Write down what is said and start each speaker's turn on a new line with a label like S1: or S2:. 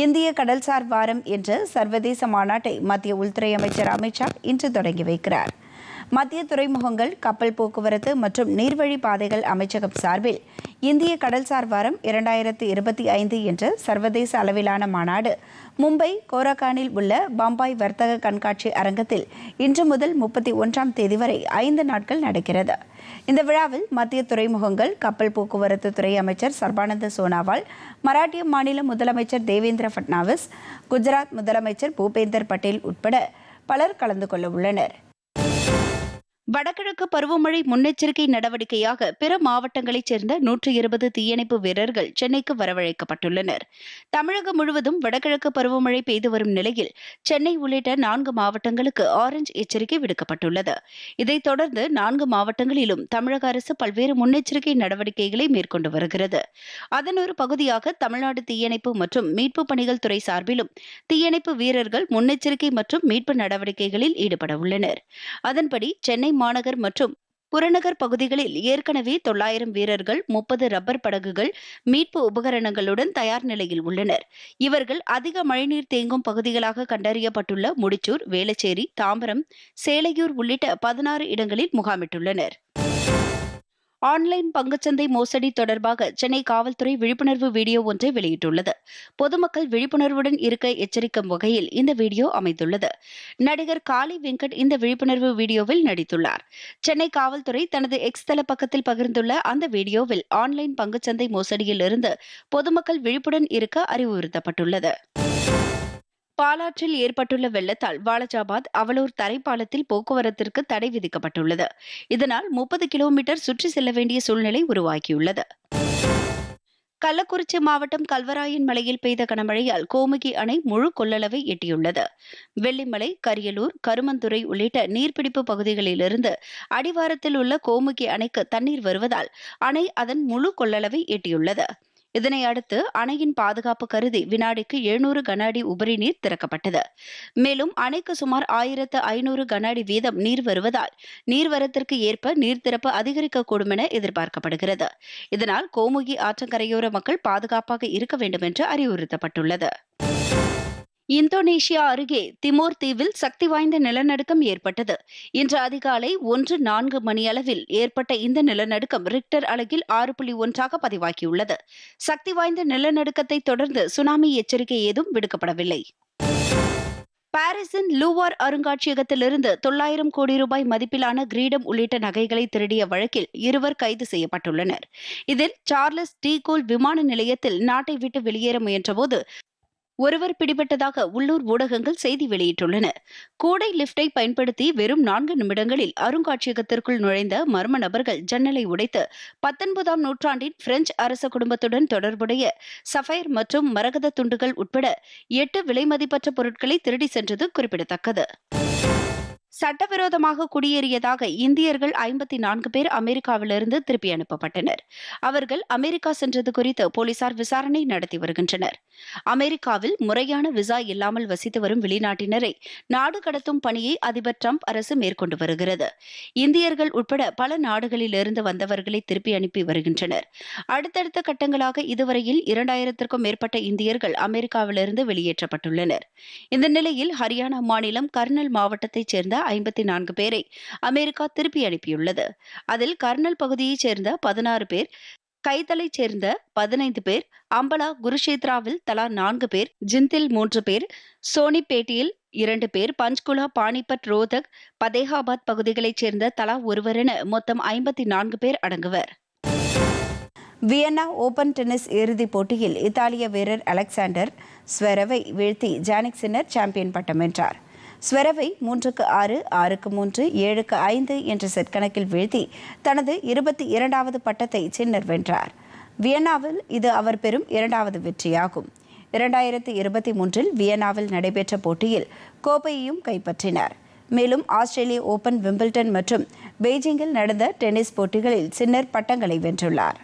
S1: இந்திய கடல்சார் வாரம் என்ற சர்வதேச மாநாட்டை மத்திய உள்துறை அமைச்சர் அமித்ஷா இன்று தொடங்கி வைக்கிறார். மத்திய துறைமுகங்கள் கப்பல் போக்குவரத்து மற்றும் நீர்வழி பாதைகள் அமைச்சகம் சார்பில் இந்திய கடல்சார் வாரம் இரண்டாயிரத்து இருபத்தி ஐந்து என்ற சர்வதேச அளவிலான மாநாடு மும்பை கோரகானில் உள்ள பம்பாய் வர்த்தக கண்காட்சி அரங்கத்தில் இன்று முதல் முப்பத்தி ஒன்றாம் தேதி வரை ஐந்து நாட்கள் நடக்கிறது. இந்த விழாவில் மத்திய துறைமுகங்கள் கப்பல் போக்குவரத்து துறை அமைச்சர் சர்பானந்த சோனாவால் மராட்டிய மாநில முதலமைச்சர் தேவேந்திர ஃபட்னாவிஸ் குஜராத் முதலமைச்சர் பூபேந்தர் பட்டேல் உட்பட பலர் கலந்து கொள்ள உள்ளனர். வடகிழக்கு பருவமழை முன்னெச்சரிக்கை நடவடிக்கையாக பிற மாவட்டங்களைச் சேர்ந்த நூற்று இருபது தீயணைப்பு வீரர்கள் சென்னைக்கு வரவழைக்கப்பட்டுள்ளனர். தமிழகம் முழுவதும் வடகிழக்கு பருவமழை பெய்து வரும் நிலையில் சென்னை உள்ளிட்ட நான்கு மாவட்டங்களுக்கு ஆரஞ்ச் எச்சரிக்கை விடுக்கப்பட்டுள்ளது. இதைத் தொடர்ந்து நான்கு மாவட்டங்களிலும் தமிழக அரசு பல்வேறு முன்னெச்சரிக்கை நடவடிக்கைகளை மேற்கொண்டு வருகிறது. அதன் ஒரு பகுதியாக தமிழ்நாடு தீயணைப்பு மற்றும் மீட்பு பணிகள் துறை சார்பிலும் தீயணைப்பு வீரர்கள் முன்னெச்சரிக்கை மற்றும் மீட்பு நடவடிக்கைகளில் ஈடுபட உள்ளனர். அதன்படி சென்னை மாநகர் மற்றும் புறநகர் பகுதிகளில் ஏற்கனவே தொள்ளாயிரம் வீரர்கள் முப்பது ரப்பர் படகுகள் மீட்பு உபகரணங்களுடன் தயார் நிலையில் உள்ளனர். இவர்கள் அதிக மழைநீர் தேங்கும் பகுதிகளாக கண்டறியப்பட்டுள்ள முடிச்சூர் வேளச்சேரி தாம்பரம் சேலையூர் உள்ளிட்ட பதினாறு இடங்களில் முகாமிட்டுள்ளனர். ஆன்லைன் பங்குச்சந்தை மோசடி தொடர்பாக சென்னை காவல்துறை விழிப்புணர்வு வீடியோ ஒன்றை வெளியிட்டுள்ளது. பொதுமக்கள் விழிப்புணர்வுடன் இருக்க எச்சரிக்கும் வகையில் இந்த வீடியோ அமைந்துள்ளது. நடிகர் காளி வெங்கட் இந்த விழிப்புணர்வு வீடியோவில் நடித்துள்ளார். சென்னை காவல்துறை தனது எக்ஸ் தள பக்கத்தில் பகிர்ந்துள்ள அந்த வீடியோவில் ஆன்லைன் பங்குச்சந்தை மோசடியில் இருந்து பொதுமக்கள் விழிப்புடன் இருக்க அறிவுறுத்தப்பட்டுள்ளது. பாலாற்றில் ஏற்பட்டுள்ள வெள்ளத்தால் வாலஜாபாத் அவலூர் தரைப்பாலத்தில் போக்குவரத்திற்கு தடை விதிக்கப்பட்டுள்ளது. இதனால் முப்பது கிலோமீட்டர் சுற்றி செல்ல வேண்டிய சூழ்நிலை உருவாகியுள்ளது. கள்ளக்குறிச்சி மாவட்டம் கல்வராயன் மலையில் பெய்த கனமழையால் கோமுகி அணை முழு கொள்ளளவை எட்டியுள்ளது. வெள்ளிமலை கரியலூர் கருமந்துறை உள்ளிட்ட நீர்பிடிப்பு பகுதிகளிலிருந்து அடிவாரத்தில் உள்ள கோமுகி அணைக்கு தண்ணீர் வருவதால் அணை அதன் முழு கொள்ளளவை எட்டியுள்ளது. இதனை அடுத்து அணையின் பாதுகாப்பு கருதி வினாடிக்கு எழுநூறு கன அடி உபரி நீர் திறக்கப்பட்டது. மேலும் அணைக்கு சுமார் ஆயிரத்து ஐநூறு கன அடி வீதம் நீர் வருவதால் நீர்வரத்திற்கு ஏற்ப நீர் திறப்பு அதிகரிக்கக்கூடும் என எதிர்பார்க்கப்படுகிறது. இதனால் கோமுகி ஆற்றங்கரையோர மக்கள் பாதுகாப்பாக இருக்க வேண்டும் என்று அறிவுறுத்தப்பட்டுள்ளது. இந்தோனேஷியா அருகே திமோர் தீவில் சக்தி வாய்ந்த நிலநடுக்கம் ஏற்பட்டது. இன்று அதிகாலை ஒன்று நான்கு மணி அளவில் ஏற்பட்ட இந்த நிலநடுக்கம் ரிக்டர் அளவில் ஆறு புள்ளி ஒன்றாக பதிவாகியுள்ளது. சக்தி வாய்ந்த நிலநடுக்கத்தை தொடர்ந்து சுனாமி எச்சரிக்கை ஏதும் விடுக்கப்படவில்லை. பாரிஸின் லூவார் அருங்காட்சியகத்திலிருந்து தொள்ளாயிரம் கோடி ரூபாய் மதிப்பிலான கிரீடம் உள்ளிட்ட நகைகளை திருடிய வழக்கில் இருவர் கைது செய்யப்பட்டுள்ளனர். இதில் சார்லஸ் டீகோல் விமான நிலையத்தில் நாட்டை விட்டு வெளியேற முயன்றபோது ஒருவர் பிடிபட்டதாக உள்ளூர் ஊடகங்கள் செய்தி வெளியிட்டுள்ளன. கூடை லிப்டை பயன்படுத்தி வெறும் நான்கு நிமிடங்களில் அருங்காட்சியகத்திற்குள் நுழைந்த மர்ம நபர்கள் ஜன்னலை உடைத்து பத்தொன்பதாம் நூற்றாண்டின் பிரெஞ்சு அரச குடும்பத்துடன் தொடர்புடைய சஃபயர் மற்றும் மரகத துண்டுகள் உட்பட எட்டு விலைமதிப்பற்ற பொருட்களை திருடி சென்றது குறிப்பிடத்தக்கது. சட்டவிரோதமாக குடியேறியதாக இந்தியர்கள் ஐம்பத்தி நான்கு பேர் அமெரிக்காவிலிருந்து திருப்பி அனுப்பப்பட்டனர். அவர்கள் அமெரிக்கா சென்றது குறித்து போலீசார் விசாரணை நடத்தி வருகின்றனர். அமெரிக்காவில் முறையான விசா இல்லாமல் வசித்து வரும் வெளிநாட்டினரை நாடு கடத்தும் பணியை அதிபர் டிரம்ப் அரசு மேற்கொண்டு வருகிறது. இந்தியர்கள் உட்பட பல நாடுகளிலிருந்து வந்தவர்களை திருப்பி அனுப்பி வருகின்றனர். அடுத்தடுத்த கட்டங்களாக இதுவரையில் இரண்டாயிரத்திற்கும் மேற்பட்ட இந்தியர்கள் அமெரிக்காவிலிருந்து வெளியேற்றப்பட்டுள்ளனர். இந்த நிலையில் ஹரியானா மாநிலம் கர்னல் மாவட்டத்தைச் சேர்ந்த ஐம்பத்தி நான்கு பேரை அமெரிக்கா திருப்பி அனுப்பியுள்ளது. அதில் கர்னல் பகுதியைச் சேர்ந்த பதினாறு பேர் கைதலைச் சேர்ந்த பதினைந்து பேர் அம்பலா குருஷேத்ராவில் தலா நான்கு பேர் ஜிந்தில் மூன்று பேர் சோனிப்பேட்டியில் இரண்டு பேர் பஞ்ச்குலா பானிபட் ரோதக் பதேகாபாத் பகுதிகளைச் சேர்ந்த தலா ஒருவர் என மொத்தம் ஐம்பத்தி நான்கு பேர் அடங்குவர். வியன்னா ஓபன் டென்னிஸ் இறுதிப் போட்டியில் இத்தாலிய வீரர் அலெக்சாண்டர் ஸ்வெரவை வீழ்த்தி ஜானிக் சின்னர் சாம்பியன் பட்டம் வென்றார். ஸ்வெரவை மூன்றுக்கு ஆறு ஆறுக்கு மூன்று ஏழுக்கு ஐந்து என்ற செட் கணக்கில் வீழ்த்தி தனது இருபத்தி இரண்டாவது பட்டத்தை சின்னர் வென்றார். வியன்னாவில் இது அவர் பெறும் இரண்டாவது வெற்றியாகும். இரண்டாயிரத்தி இருபத்தி மூன்றில் வியன்னாவில் நடைபெற்ற போட்டியில் கோப்பையையும் கைப்பற்றினார். மேலும் ஆஸ்திரேலிய ஓபன் விம்பிள்டன் மற்றும் பெய்ஜிங்கில் நடந்த டென்னிஸ் போட்டிகளில் சின்னர் பட்டங்களை வென்றுள்ளார்.